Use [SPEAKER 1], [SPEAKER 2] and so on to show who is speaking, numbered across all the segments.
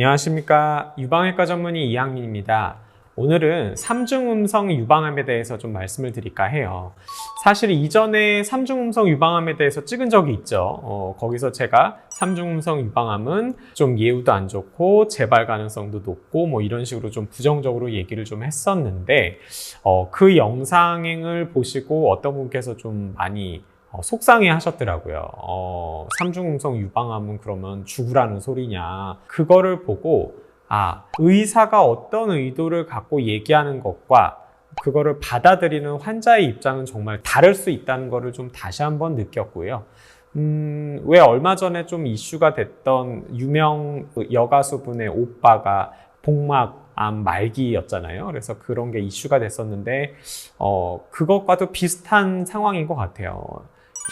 [SPEAKER 1] 안녕하십니까. 유방외과 전문의 이항민입니다. 오늘은 삼중음성 유방암에 대해서 좀 말씀을 드릴까 해요. 사실 이전에 삼중음성 유방암에 대해서 찍은 적이 있죠. 어, 거기서 제가 삼중음성 유방암은 좀 예후도 안 좋고 재발 가능성도 높고 뭐 이런 식으로 좀 부정적으로 얘기를 좀 했었는데 어, 그 영상을 보시고 어떤 분께서 좀 많이 어, 속상해 하셨더라고요. 어, 삼중음성 유방암은 그러면 죽으라는 소리냐. 그거를 보고, 아, 의사가 어떤 의도를 갖고 얘기하는 것과 그거를 받아들이는 환자의 입장은 정말 다를 수 있다는 거를 좀 다시 한번 느꼈고요. 음, 왜 얼마 전에 좀 이슈가 됐던 유명 여가수분의 오빠가 복막 암 말기였잖아요. 그래서 그런 게 이슈가 됐었는데, 어, 그것과도 비슷한 상황인 것 같아요.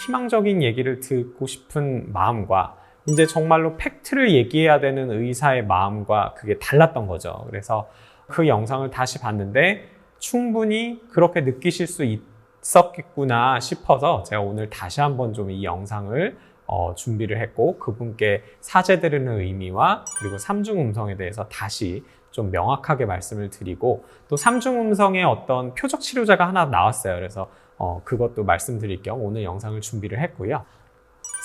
[SPEAKER 1] 희망적인 얘기를 듣고 싶은 마음과 이제 정말로 팩트를 얘기해야 되는 의사의 마음과 그게 달랐던 거죠. 그래서 그 영상을 다시 봤는데 충분히 그렇게 느끼실 수 있었겠구나 싶어서 제가 오늘 다시 한번 좀 이 영상을 어, 준비를 했고 그분께 드리는 의미와 그리고 삼중 음성에 대해서 다시 좀 명확하게 말씀을 드리고 또 삼중 음성의 어떤 표적 치료제가 하나 나왔어요. 그래서 어, 그것도 말씀드릴 겸 오늘 영상을 준비를 했고요.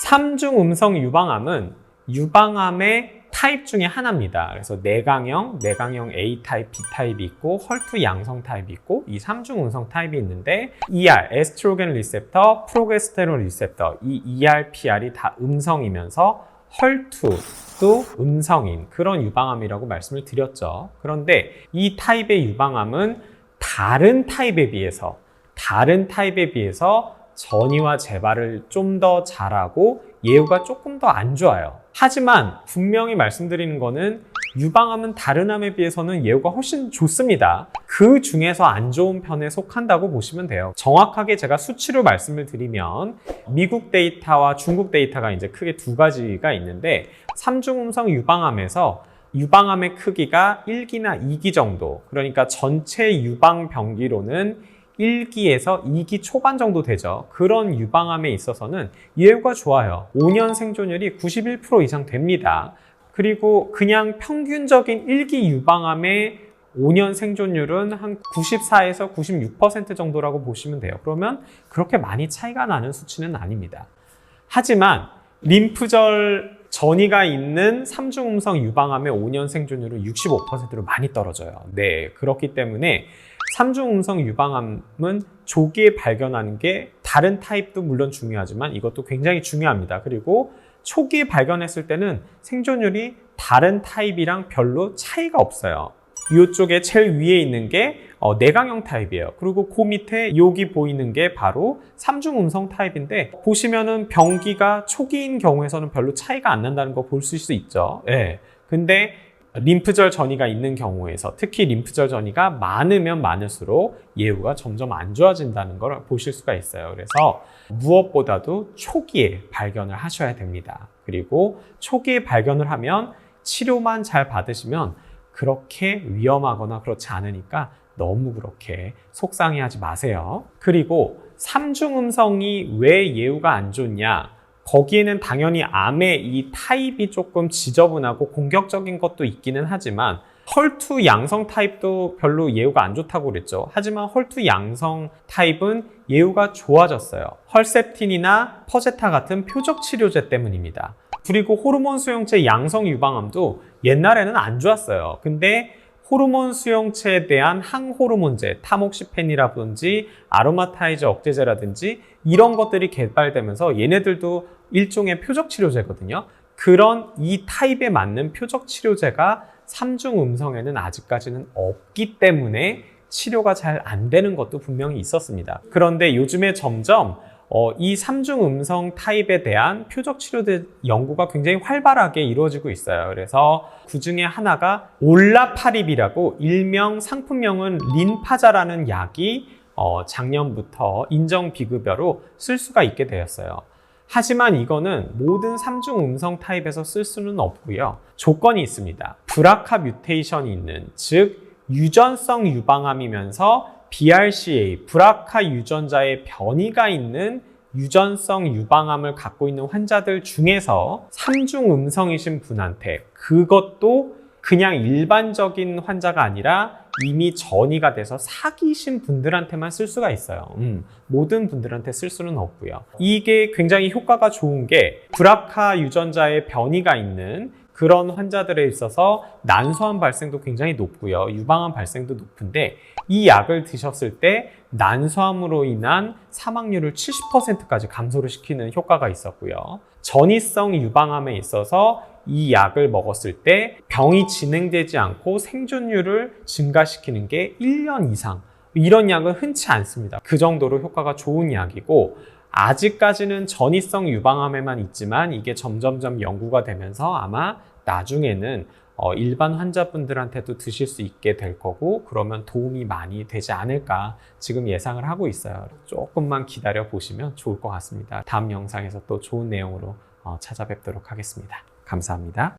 [SPEAKER 1] 삼중 음성 유방암은 유방암의 타입 중에 하나입니다. 그래서 내강형, 내강형 A 타입, B 타입이 있고 헐투 양성 타입이 있고 이 삼중 음성 타입이 있는데 ER, 에스트로겐 리셉터, 프로게스테론 리셉터 이 ER, PR이 다 음성이면서 헐투도 음성인 그런 유방암이라고 말씀을 드렸죠. 그런데 이 타입의 유방암은 다른 타입에 비해서 다른 타입에 비해서 전이와 재발을 좀 더 잘하고 예후가 조금 더 안 좋아요. 하지만 분명히 말씀드리는 거는 유방암은 다른 암에 비해서는 예후가 훨씬 좋습니다. 그 중에서 안 좋은 편에 속한다고 보시면 돼요. 정확하게 제가 수치로 말씀을 드리면 미국 데이터와 중국 데이터가 이제 크게 두 가지가 있는데 삼중음성 유방암에서 유방암의 크기가 1기나 2기 정도 그러니까 전체 유방 병기로는 1기에서 2기 초반 정도 되죠. 그런 유방암에 있어서는 예후가 좋아요. 5년 생존율이 91% 이상 됩니다. 그리고 그냥 평균적인 1기 유방암의 5년 생존율은 한 94에서 96% 정도라고 보시면 돼요. 그러면 그렇게 많이 차이가 나는 수치는 아닙니다. 하지만 림프절 전이가 있는 삼중음성 유방암의 5년 생존율은 65%로 많이 떨어져요. 네, 그렇기 때문에 삼중음성 유방암은 조기에 발견하는 게 다른 타입도 물론 중요하지만 이것도 굉장히 중요합니다. 그리고 초기에 발견했을 때는 생존율이 다른 타입이랑 별로 차이가 없어요. 이쪽에 제일 위에 있는 게 어, 내강형 타입이에요. 그리고 그 밑에 여기 보이는 게 바로 삼중 음성 타입인데 보시면은 병기가 초기인 경우에서는 별로 차이가 안 난다는 거 볼 수 있죠. 예. 근데 림프절 전이가 있는 경우에서 특히 림프절 전이가 많으면 많을수록 예후가 점점 안 좋아진다는 걸 보실 수가 있어요. 그래서 무엇보다도 초기에 발견을 하셔야 됩니다. 그리고 초기에 발견을 하면 치료만 잘 받으시면 그렇게 위험하거나 그렇지 않으니까 너무 그렇게 속상해 하지 마세요. 그리고 삼중 음성이 왜 예후가 안 좋냐? 거기에는 당연히 암의 이 타입이 조금 지저분하고 공격적인 것도 있기는 하지만 헐투 양성 타입도 별로 예후가 안 좋다고 그랬죠. 하지만 헐투 양성 타입은 예후가 좋아졌어요. 헐셉틴이나 퍼제타 같은 표적 치료제 때문입니다. 그리고 호르몬 수용체 양성 유방암도 옛날에는 안 좋았어요. 근데 호르몬 수용체에 대한 항호르몬제, 타목시펜이라든지 아로마타이저 억제제라든지 이런 것들이 개발되면서 얘네들도 일종의 표적 치료제거든요. 그런 이 타입에 맞는 표적 치료제가 삼중 음성에는 아직까지는 없기 때문에 치료가 잘 안 되는 것도 분명히 있었습니다. 그런데 요즘에 점점 어, 이 삼중 음성 타입에 대한 표적 치료제 연구가 굉장히 활발하게 이루어지고 있어요. 그래서 그 중에 하나가 올라파립이라고 일명 상품명은 린파자라는 약이 어, 작년부터 인정 비급여로 쓸 수가 있게 되었어요. 하지만 이거는 모든 삼중 음성 타입에서 쓸 수는 없고요. 조건이 있습니다. 브라카 뮤테이션이 있는, 즉 유전성 유방암이면서 BRCA, 브라카 유전자의 변이가 있는 유전성 유방암을 갖고 있는 환자들 중에서 삼중 음성이신 분한테 그것도 그냥 일반적인 환자가 아니라 이미 전이가 돼서 사귀신 분들한테만 쓸 수가 있어요. 음, 모든 분들한테 쓸 수는 없고요. 이게 굉장히 효과가 좋은 게 브라카 유전자의 변이가 있는 그런 환자들에 있어서 난소암 발생도 굉장히 높고요. 유방암 발생도 높은데 이 약을 드셨을 때 난소암으로 인한 사망률을 70%까지 감소를 시키는 효과가 있었고요. 전이성 유방암에 있어서 이 약을 먹었을 때 병이 진행되지 않고 생존율을 증가시키는 게 1년 이상. 이런 약은 흔치 않습니다. 그 정도로 효과가 좋은 약이고 아직까지는 전이성 유방암에만 있지만 이게 점점점 연구가 되면서 아마 나중에는 어, 일반 환자분들한테도 드실 수 있게 될 거고 그러면 도움이 많이 되지 않을까 지금 예상을 하고 있어요. 조금만 기다려 보시면 좋을 것 같습니다. 다음 영상에서 또 좋은 내용으로 어, 찾아뵙도록 하겠습니다. 감사합니다.